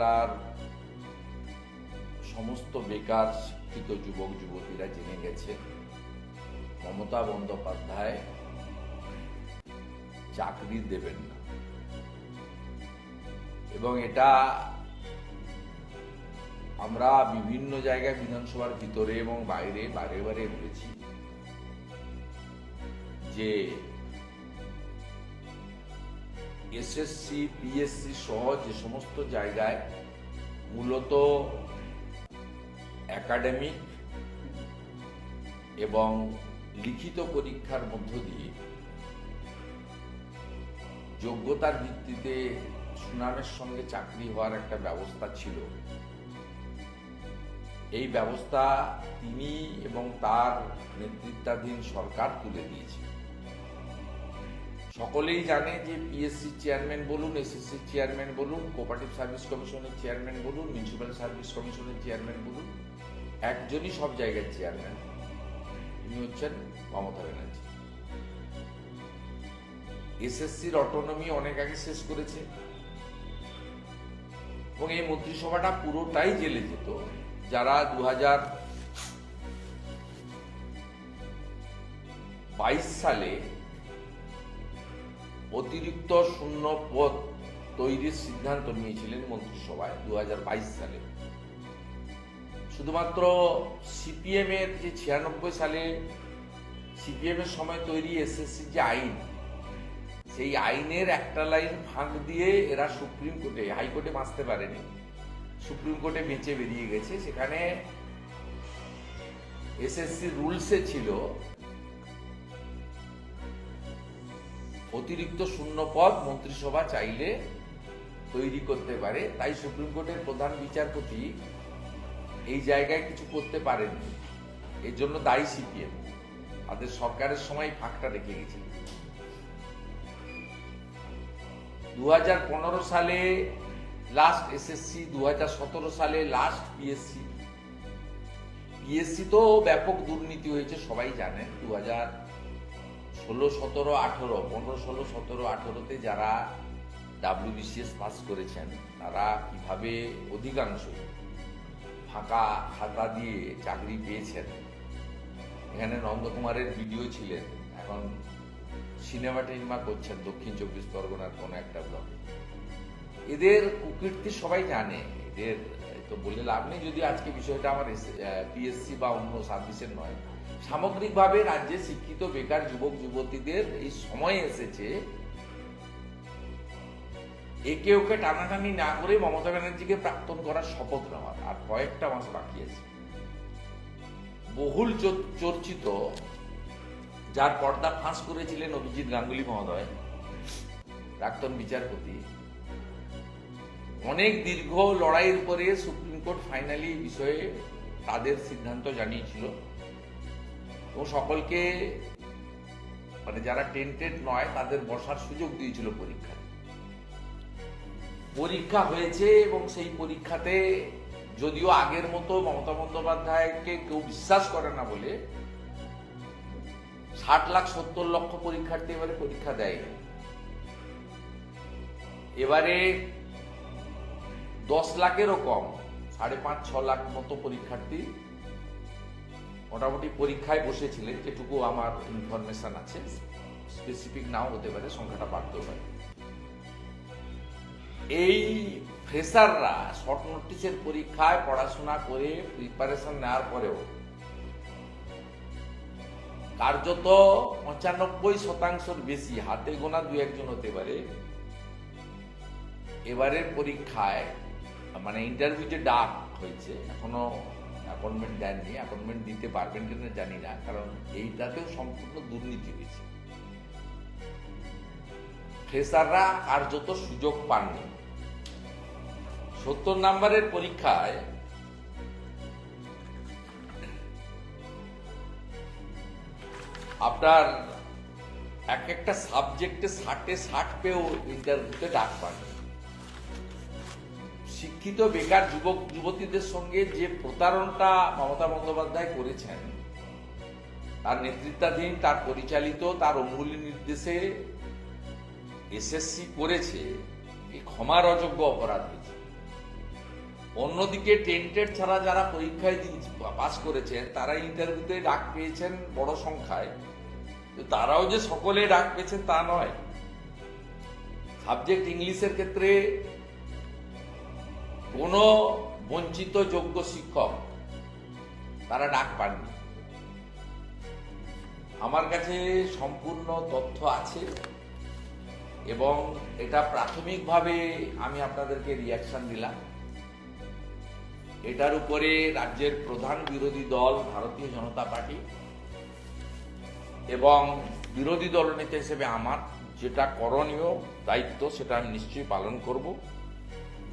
পশ্চিমবাংলার সমস্ত বেকার শিক্ষিত যুবক, যুবতীরা জেনে গেছে। মমতা বন্দ্যোপাধ্যায় চাকরি দেবেন না। এবং এটা আমরা বিভিন্ন জায়গায় বিধানসভার ভিতরে এবং বাইরে, বারে বারে বলেছি যে এসএসসি পিএসসি সহ যে সমস্ত জায়গায় মূলত একাডেমিক এবং লিখিত পরীক্ষার মধ্য দিয়ে যোগ্যতার ভিত্তিতে সুনামের সঙ্গে চাকরি হওয়ার একটা ব্যবস্থা ছিল। এই ব্যবস্থা তিনি এবং তার নেতৃত্বাধীন সরকার তুলে দিয়েছে। সকলেই জানে যে পিএসসি চেয়ারম্যান বলুন এসএসসি চেয়ারম্যান বলুন কোপারেটিভ সার্ভিস কমিশনের চেয়ারম্যান বলুন মিউনিসিপ্যাল সার্ভিস কমিশনের চেয়ারম্যান বলুন, একজনই সব জায়গার চেয়ারম্যান তিনি হচ্ছেন মমতা ব্যানার্জি। এসএসসির অটোনমি অনেক আগে শেষ করেছে। এবং এই মন্ত্রিসভাটা পুরোটাই জেলে যেত। যারা দু হাজার বাইশ সালে অতিরিক্ত শূন্য পদ তৈরির সিদ্ধান্ত নিয়েছিলেন মন্ত্রিসভায় দু সালে। শুধুমাত্র সিপিএম এর যে ছিয়ানব্বই সালে সিপিএম এর সময় তৈরি এসএসসি যে আইন, সেই আইনের একটা লাইন ফাঁক দিয়ে এরা সুপ্রিম কোর্টে, হাইকোর্টে বাঁচতে পারেনি। সুপ্রিম কোর্টে বেঁচে বেরিয়ে গেছে। সেখানে এসএসসি রুলসে ছিল অতিরিক্ত শূন্য পদ মন্ত্রিসভা চাইলে তৈরি করতে পারে। তাই সুপ্রিম কোর্টের প্রধান বিচারপতি এই জায়গায় কিছু করতে পারেননি। এর জন্য দায়ী সিপিএম। তাদের সরকারের সময় ফাঁকটা রেখে গেছিল দু সালে লাস্ট এসএসসি দু হাজার সতেরো সালে লাস্ট পিএসসি পিএসসি তো ব্যাপক দুর্নীতি হয়েছে, সবাই জানেন। দু ষোলো, সতেরো, আঠেরো, পনেরো, ষোলো, সতেরো, আঠেরোতে যারা ডাব্লিউবিসিএস পাস করেছেন, তারা কীভাবে অধিকাংশ ফাঁকা খাতা দিয়ে চাকরি পেয়েছেন? এখানে নন্দকুমারের ভিডিও ছিলেন। এখন সিনেমা টিনেমা করছেন দক্ষিণ চব্বিশ পরগনার কোনো একটা ব্লক এদের কুকীর্তি সবাই জানে। এদের তো বলে লাভ নেই। যদি আজকে বিষয়টা আমার পিএসসি বা অন্য সার্ভিসের নয় সামগ্রিকভাবে রাজ্যে শিক্ষিত, বেকার যুবক, যুবতীদের এই সময় এসেছে। একে ওকে টানাটানি না করে মমতা ব্যানার্জিকে প্রাক্তন করার শপথ নেওয়ার আর কয়েকটা মাস বাকি আছে। বহুল চর্চিত, যার পর্দা ফাঁস করেছিলেন অভিজিৎ গাঙ্গুলি মহোদয়, প্রাক্তন বিচারপতি। অনেক দীর্ঘ লড়াইয়ের পরে সুপ্রিম কোর্ট ফাইনালি বিষয়ে তাদের সিদ্ধান্ত জানিয়েছিল। এবং সকলকে মানে যারা টেন্টেড নয়, তাদের বসার সুযোগ দিয়েছিল পরীক্ষা। পরীক্ষা হয়েছে এবং সেই পরীক্ষাতে যদিও আগের মতো মমতা বন্দ্যোপাধ্যায়কে কেউ বিশ্বাস করে না বলে, ষাট লাখ সত্তর লক্ষ পরীক্ষার্থী এবারে পরীক্ষা দেয়নি। এবারে দশ লাখেরও কম, সাড়ে পাঁচ, ছ লাখ মতো পরীক্ষার্থী মোটামুটি পরীক্ষায় বসেছিলেন যেটুকু আমার ইনফরমেশন আছে। স্পেসিফিক নাও হতে পারে, সংখ্যাটা বাড়তেও পারে। এই ফ্রেশাররা শর্ট নোটিসের পরীক্ষায় পড়াশোনা করে প্রিপারেশন নেওয়ার পরেও কার্যত পঁচানব্বই শতাংশের বেশি, হাতে গোনা দু একজন হতে পারে, এবারের পরীক্ষায় মানে ইন্টারভিউ যে ডাক হয়েছে, এখনও অ্যাপয়েন্টমেন্ট দেননি অ্যাপয়েন্টমেন্ট দিতে পারবেন কিনা জানি না, কারণ এইটাতেও সম্পূর্ণ দুর্নীতি হয়েছে। ফ্রেশাররা কার্যত সুযোগ পাননি। সত্তর নাম্বারের পরীক্ষায় আপনার এক একটা সাবজেক্টে ষাটে ষাট পেয়েও ইন্টারভিউতে ডাক পান শিক্ষিত বেকার যুবক, যুবতীদের সঙ্গে যে প্রতারণটা মমতা বন্দ্যোপাধ্যায় করেছেন, তার নেতৃত্বাধীন, তার পরিচালিত, তার অঙ্গুলি নির্দেশে এসএসসি করেছে এই ক্ষমার অযোগ্য অপরাধ হয়েছে। অন্যদিকে টেন্টেড ছাড়া যারা পরীক্ষায় পাস করেছেন, তারা ইন্টারভিউতে ডাক পেয়েছেন বড় সংখ্যায়। তারাও যে সকলে ডাক পেয়েছেন তা নয়। সাবজেক্ট ইংলিশের ক্ষেত্রে কোনো বঞ্চিত যোগ্য শিক্ষক তারা ডাক পাননি। আমার কাছে সম্পূর্ণ তথ্য আছে এবং এটা প্রাথমিকভাবে আমি আপনাদেরকে রিয়াকশন দিলাম। এটার উপরে রাজ্যের প্রধান বিরোধী দল ভারতীয় জনতা পার্টি এবং বিরোধী দলনেতা হিসেবে আমার যেটা করণীয় দায়িত্ব সেটা আমি নিশ্চয়ই পালন করব।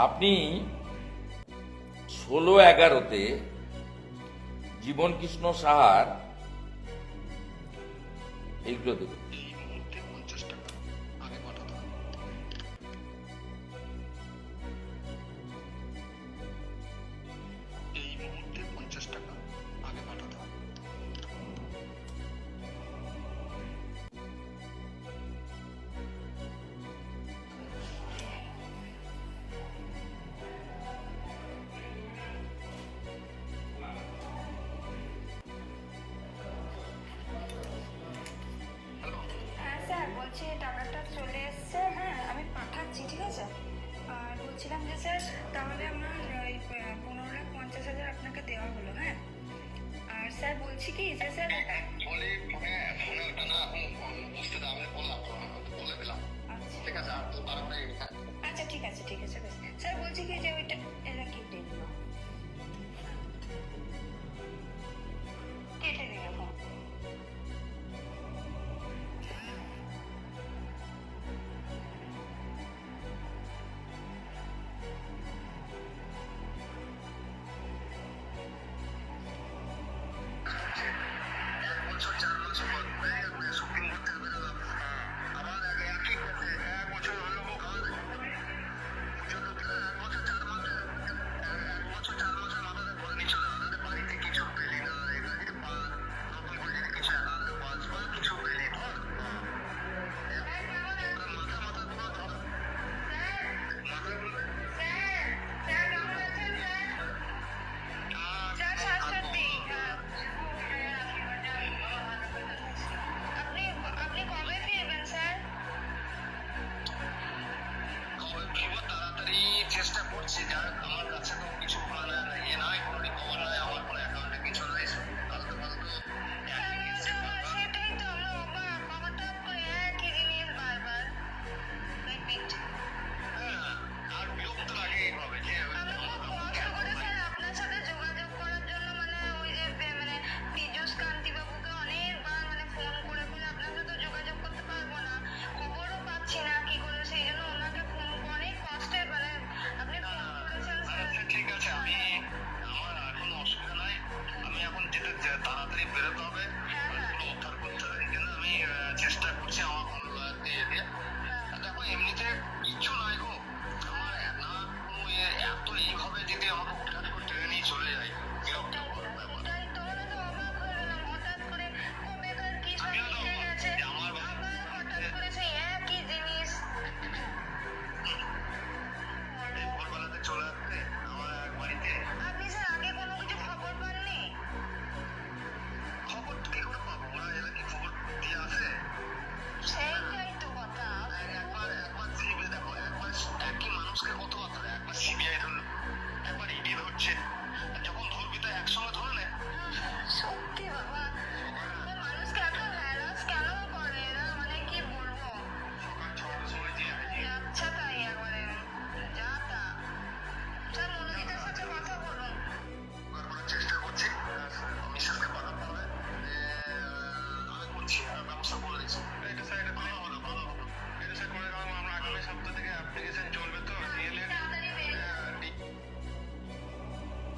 আপনি ষোলো এগারোতে জীবনকৃষ্ণ সাহার এইগুলো দেখুন স্যার বলছি কি যে স্যার বলে হ্যাঁ ফোনে ওটা না বুঝতে দাও আমি বললাম বলে দিলাম। আচ্ছা। ঠিক আছে আর তো তারপরে আচ্ছা ঠিক আছে ঠিক আছে স্যার বলছি কি যে ওইটা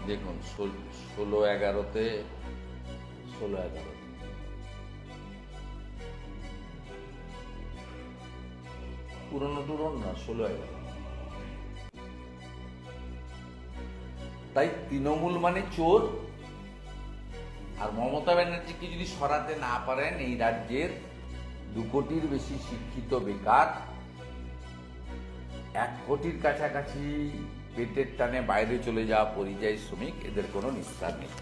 দেখুন, ষোলো এগারোতে ষোলো এগারোতে পুরনো টুরন না, ষোলো এগারো। তাই তৃণমূল মানে চোর। আর মমতা ব্যানার্জিকে যদি সরাতে না পারেন, এই রাজ্যের দু কোটির বেশি শিক্ষিত বেকার, এক কোটির কাছাকাছি পেটের টানে বাইরে চলে যাওয়া পরিযায়ী শ্রমিক এদের কোনো নিস্তার নেই।